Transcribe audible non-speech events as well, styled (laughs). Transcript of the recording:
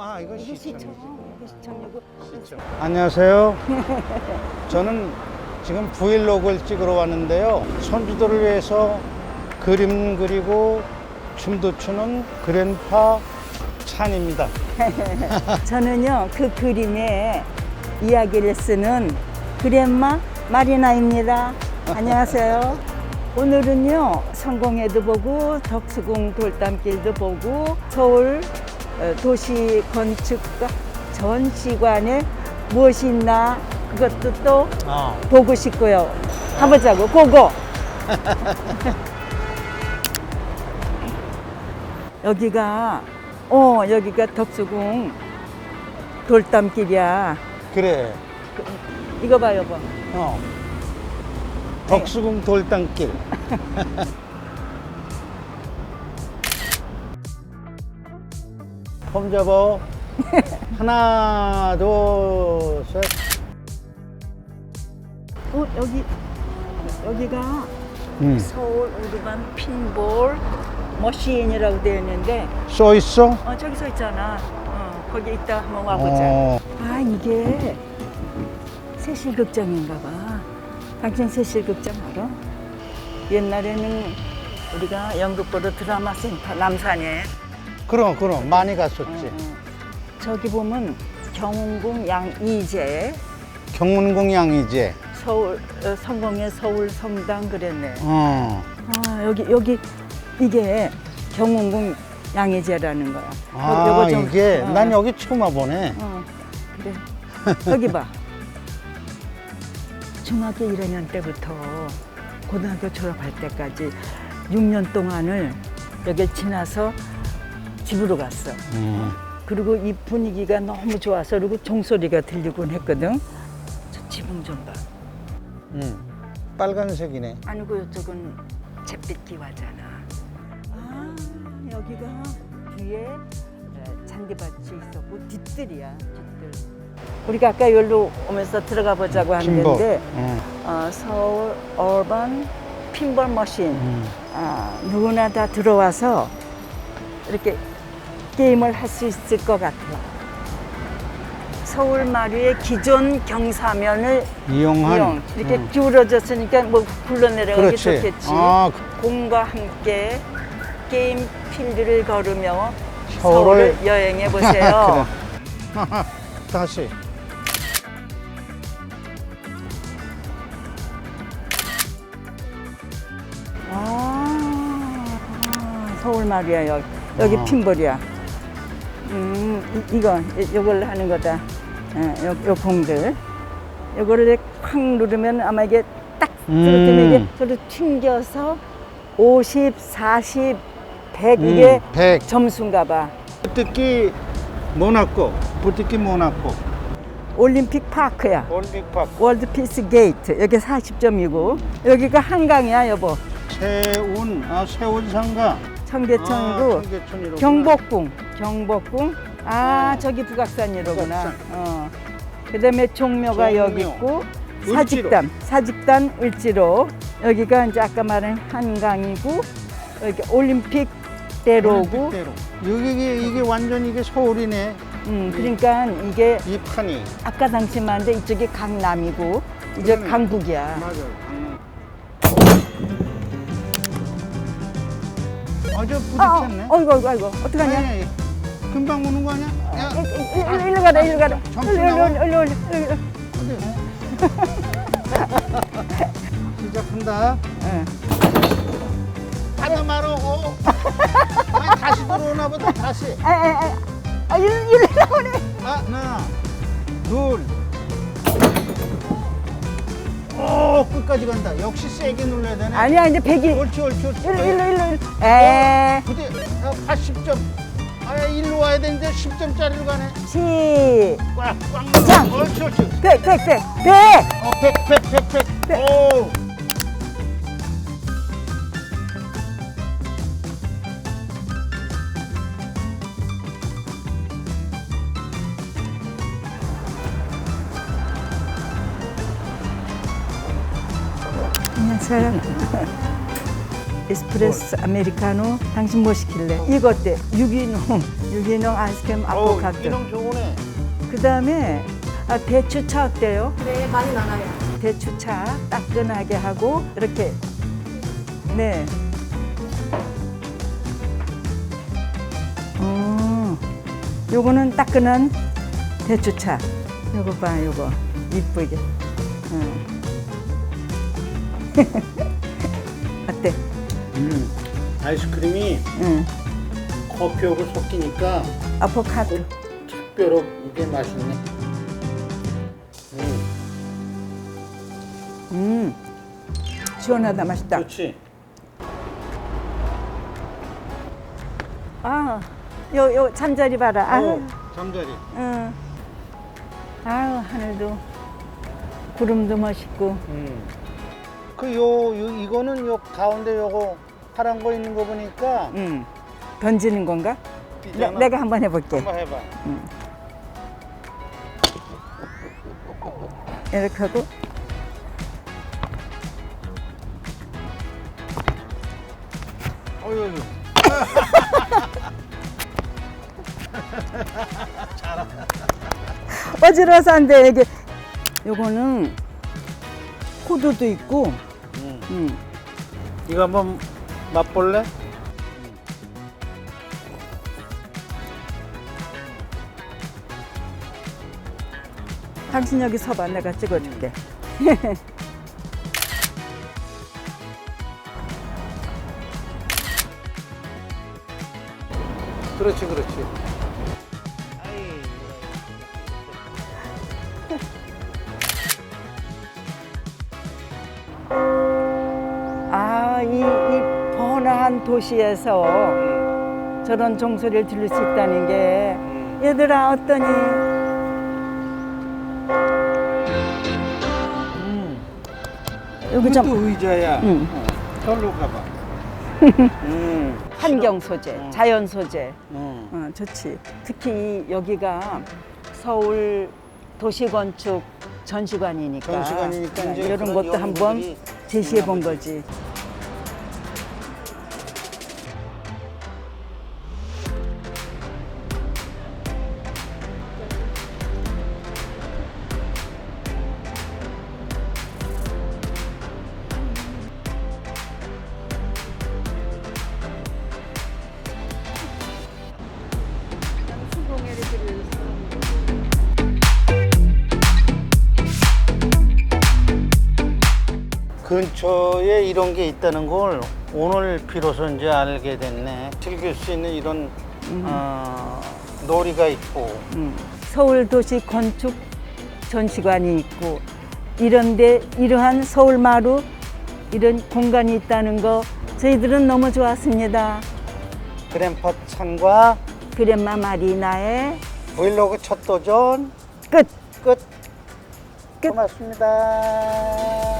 아 이거 이거 시청. 시청, 이거 시청, 이거 안녕하세요. 저는 지금 브이로그를 찍으러 왔는데요. 손주들을 위해서 그림 그리고 춤도 추는 그랜파 찬입니다. (laughs) 저는요 그 그림의 이야기를 쓰는 그랜마 마리나입니다. 안녕하세요. 오늘은요 성공회도 보고 덕수궁 돌담길도 보고 서울 어, 도시 건축가 전시관에 무엇이 있나 그것도 또 어. 보고 싶고요. 가보자고 고고. (laughs) 여기가 어 여기가 덕수궁 돌담길이야. 그래. 이거 봐 여보. 어. 덕수궁 돌담길. (laughs) 폼 잡아. (laughs) 하나, 둘, 셋. 어 여기 여기가 음. 서울 우르반 핀볼 머신이라고 되어 있는데 써 있어? 어 저기 서 있잖아. 어 거기 이따 한번 와보자. 어. 아 이게 세실 극장인가 봐. 당신 세실 극장 알아? 옛날에는 우리가 연극 보러 드라마 센터 남산에 그럼, 그럼. 많이 갔었지. 어, 어. 저기 보면 경운궁 양이제 경문궁 양이제. 서울 어, 성공의 서울 성당 그랬네. 어. 아 여기 여기 이게 경운궁 양이제라는 거야. 아, 요- 좀- 이게, 어, 난 여기 처음 와보네. 어, 그래. 여기 봐. (laughs) 중학교 1학년 때부터 고등학교 졸업할 때까지 6년 동안을 여길 지나서 집으로 갔어. 음. 그리고 이 분위기가 너무 좋아서 그리고 종소리가 들리곤 했거든. 저 지붕 좀 봐. 음. 빨간색이네. 아니고 이쪽은 잿빛 기와잖아. 아 여기가 뒤에 에, 잔디밭이 있었고 뒤뜰이야 뒤뜰. 우리가 아까 여기로 오면서 들어가 보자고. 했는데 음. 어, 서울 어반 핀볼 머신 음. 아, 누구나 다 들어와서 이렇게 게임을 할 수 있을 것 같아. 서울 마루의 기존 경사면을 이용한. 이용 이렇게 음. 기울어졌으니까 뭐 굴러내려가기 그렇지. 좋겠지. 아, 그- 공과 함께 게임 필드를 걸으며 서울을- 서울을 여행해 보세요. (laughs) (laughs) 다시. 아, 아, 서울 말이야 여기 여기 아. 핀볼이야. 음 이, 이거 이- 요걸 하는 거다. 어, 요, 요 공들. 요거를 확 누르면 아마 이게 딱 음. 이게 저를 튕겨서 50, 40, 100 이게 음, 100. 점수인가 봐. 부티키 모나코. 부티키 모나코. 올림픽 파크야. 올림픽 파크. 월드 피스 게이트. 여기 40점이고 여기가 한강이야, 여보. 세운, 아, 세운 상가. 청계천이고 아, 청계천이로구나. 경복궁, 경복궁. 아, 어. 저기 북악산이로구나. 북악산. 어. 그다음에 종묘가 종묘. 여기 있고 을지로. 사직단, 사직단 을지로. 여기가 이제 아까 말한 한강이고 여기 올림픽 대로고. 올림픽대로. 여기 이게, 이게 완전 이게 서울이네. 음, 그러니까 이게 이 판이. 아까 당시 말인데 이쪽이 강남이고 이제 그러네. 강북이야. 맞아. 어저 아, 부딪혔네. 어, 어이구, 어이구, 어이구. 어떡하냐? 아니, 아니, 금방 오는 거 아니야? 야, 일로, 일로, 일로 가라, 일로 가라. 점수 일로, 일로, 나와? 일로, 일로, 일로. (laughs) 시작한다. 응. 하나 말하고. 아니, 다시 들어오나 보다, 다시. 아, 아, 아, 아, 일로, 일로 나오네. 하나, 둘. 오, 끝까지 간다. 역시 세게 눌러야 되네. 아니야, 이제 백이. 옳지, 옳지, 옳지. 일로, 일로, 일로, 일로. 에, 부디, 야, 80점. 아, 일로 와야 되는데 10점짜리로 가네. 시, 꽉, 꽉 자. 눌러. 옳지, 옳지. 백, 백, 백, 백. 어, 백, 백, 백, 백. 백. 오. 안녕하세요. 에스프레소 아메리카노 당신 뭐 시킬래? 이거 어때? 유기농 유기농 아이스크림 아포카도 이놈 좋으네. 그 다음에 아, 대추차 어때요? 네, 많이 나가요. 대추차 따끈하게 하고 이렇게 네. 어, 요거는 따끈한 대추차. 요거 봐, 요거 이쁘게. 응. (laughs) 어때? 음, 아이스크림이 응. 커피하고 섞이니까 아포카도. 특별히 이게 맛있네. 음, 음, 시원하다, 맛있다. 그렇지. 아, 요, 요 잠자리 봐라. 아, 어, 잠자리. 응. 아유, 하늘도 구름도 멋있고. 음. 그 요 요, 이거는 요 가운데 요거 파란 거 있는 거 보니까 응. 던지는 건가? 내, 있잖아. 내가 한번 해볼게. 한번 해봐. 이렇게 하고. 어유 어지러워서 안 돼. 이게 요거는 호두도 있고. 음. 음. 이거 한번 맛볼래? 당신 여기 서봐. 내가 찍어줄게. 그렇지, 그렇지. 아, 이, 이 번화한 도시에서 저런 종소리를 들을 수 있다는 게 얘들아 어떠니? 음. 여기 좀 또 의자야. 응. 어, 절로 가봐. (laughs) 음. 환경 소재, 자연 소재. 음. 어, 좋지. 특히 이 여기가 서울 도시 건축 전시관이니까, 전시관이니까 어, 이제 이런 그런 것도 한번 연구들이 제시해 본 거지. 근처에 이런 게 있다는 걸 오늘 비로소 이제 알게 됐네. 즐길 수 있는 이런 어, 놀이가 있고. 음, 서울 도시 건축 전시관이 있고 이런데 이러한 서울 마루 이런 공간이 있다는 거 저희들은 너무 좋았습니다. 그랜파 찬과 그랜마 마리나의 브이로그 첫 도전 끝. 끝. 끝. 고맙습니다.